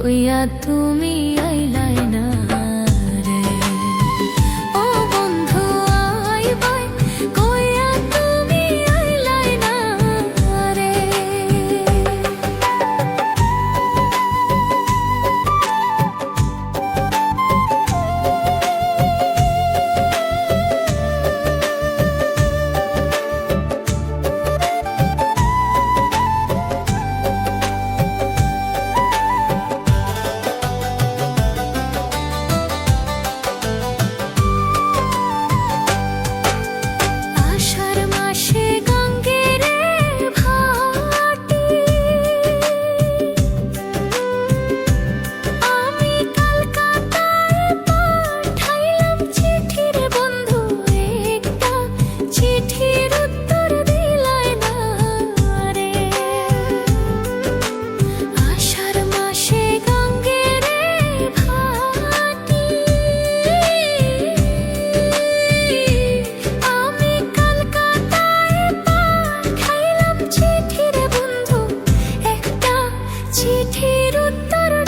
হইয়া তুমি আইলা। ಉತ್ತರ